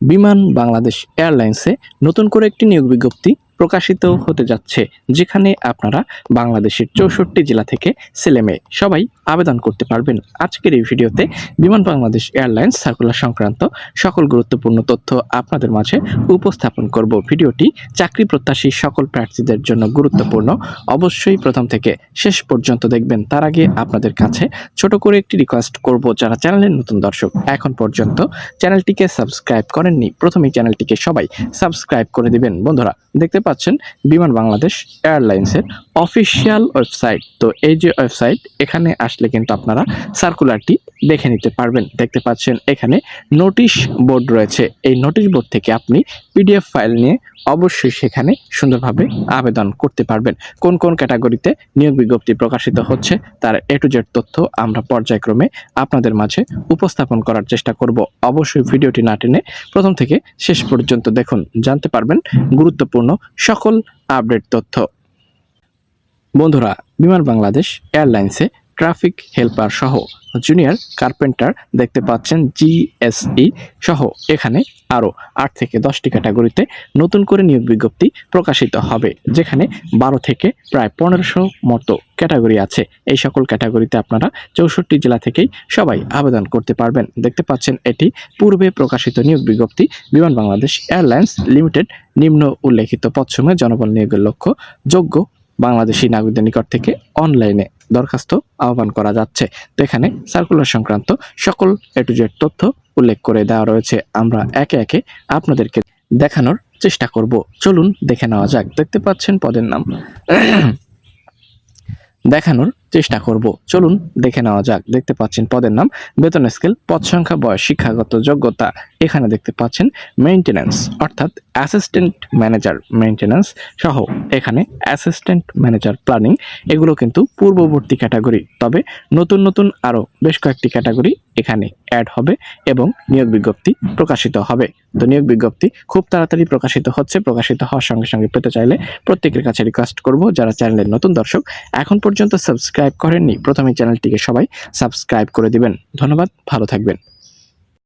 বিমান বাংলাদেশ এয়ারলাইন্সে নতুন করে একটি নিয়োগ বিজ্ঞপ্তি প্রকাশিত হতে যাচ্ছে, যেখানে আপনারা বাংলাদেশের চৌষট্টি জেলা থেকে ছেলে মেয়ে সবাই আবেদন করতে পারবেন। আজকের এই ভিডিওতে বিমান বাংলাদেশ এয়ারলাইন্স, সার্কুলার সংক্রান্ত সকল গুরুত্বপূর্ণ তথ্য আপনাদের মাঝে উপস্থাপন করব। ভিডিওটি চাকরি প্রত্যাশী সকল প্রার্থীদের জন্য গুরুত্বপূর্ণ। অবশ্যই প্রথম থেকে শেষ পর্যন্ত দেখবেন। তার আগে আপনাদের কাছে ছোট করে একটি রিকোয়েস্ট করব যারা চ্যানেলের নতুন দর্শক। এখন পর্যন্ত চ্যানেলটিকে সাবস্ক্রাইব করেননি, প্রথমেই চ্যানেলটিকে সবাই সাবস্ক্রাইব করে দিবেন। বন্ধুরা, দেখতে পাচ্ছেন বিমান বাংলাদেশ এয়ারলাইন্সের অফিসিয়াল ওয়েবসাইট তো এই যে ওয়েবসাইট এখানে আসলে কিন্তু আপনারা সার্কুলারটি দেখে নিতে পারবেন। দেখতে পাচ্ছেন এখানে নোটিশ বোর্ড রয়েছে। এই নোটিশ বোর্ড থেকে আপনি পিডিএফ ফাইল নিয়ে অবশ্যই সেখানে সুন্দরভাবে আবেদন করতে পারবেন। কোন কোন ক্যাটাগরিতে নিয়োগ বিজ্ঞপ্তি প্রকাশিত হচ্ছে, তার এ টু জেড তথ্য আমরা পর্যায়ক্রমে আপনাদের মাঝে উপস্থাপন করার চেষ্টা করব। অবশ্যই ভিডিওটি না টেনে প্রথম থেকে শেষ পর্যন্ত দেখুন। জানতে পারবেন গুরুত্বপূর্ণ সকল আপডেট তথ্য। বন্ধুরা, বিমান বাংলাদেশ এয়ারলাইন্সে ট্রাফিক হেল্পার সহ জুনিয়র কার্পেন্টার দেখতে পাচ্ছেন জিএসই সহ এখানে আরও আট থেকে দশটি ক্যাটাগরিতে নতুন করে নিয়োগ বিজ্ঞপ্তি প্রকাশিত হবে, যেখানে বারো থেকে প্রায় পনেরোশো মতো ক্যাটাগরি আছে। এই সকল ক্যাটাগরিতে আপনারা চৌষট্টি জেলা থেকেই সবাই আবেদন করতে পারবেন। দেখতে পাচ্ছেন, এটি পূর্বে প্রকাশিত নিয়োগ বিজ্ঞপ্তি বিমান বাংলাদেশ এয়ারলাইন্স লিমিটেড নিম্ন উল্লেখিত পদসমূহে জনবল নিয়োগের লক্ষ্য যোগ্য বাংলাদেশি নাগরিকদের নিকট থেকে অনলাইনে দরখাস্ত আহ্বান করা যাচ্ছে। তো এখানে সার্কুলার সংক্রান্ত সকল এ টু জেড তথ্য উল্লেখ করে দেওয়া রয়েছে। আমরা একে একে আপনাদেরকে দেখানোর চেষ্টা করব। চলুন দেখে নেওয়া যাক। দেখতে পাচ্ছেন পদের নাম। দেখানোর চেষ্টা করব। চলুন, দেখে নেওয়া যাক। দেখতে পাচ্ছেন পদের নাম। বেতন স্কেল, পদ সংখ্যা, বয়স, শিক্ষাগত যোগ্যতা। এখানে দেখতে পাচ্ছেন মেইনটেনেন্স অর্থাৎ অ্যাসিস্ট্যান্ট ম্যানেজার মেইনটেনেন্স সহ। এখানে অ্যাসিস্ট্যান্ট ম্যানেজার প্ল্যানিং এগুলো কিন্তু পূর্ববর্তী ক্যাটাগরি তবে নতুন নতুন আরও বেশ কয়েকটি ক্যাটাগরি এখানে অ্যাড হবে এবং নিয়োগ বিজ্ঞপ্তি প্রকাশিত হবে। তো নিয়োগ বিজ্ঞপ্তি খুব তাড়াতাড়ি প্রকাশিত হচ্ছে। প্রকাশিত হওয়ার সঙ্গে সঙ্গে পেতে চাইলে প্রত্যেকের কাছে রিকোয়েস্ট করব। যারা চ্যানেলের নতুন দর্শক, এখন পর্যন্ত সাবস্ক্রাইব করেননি প্রথমে চ্যানেলটিকে সবাই সাবস্ক্রাইব করে দিবেন। ধন্যবাদ ভালো থাকবেন।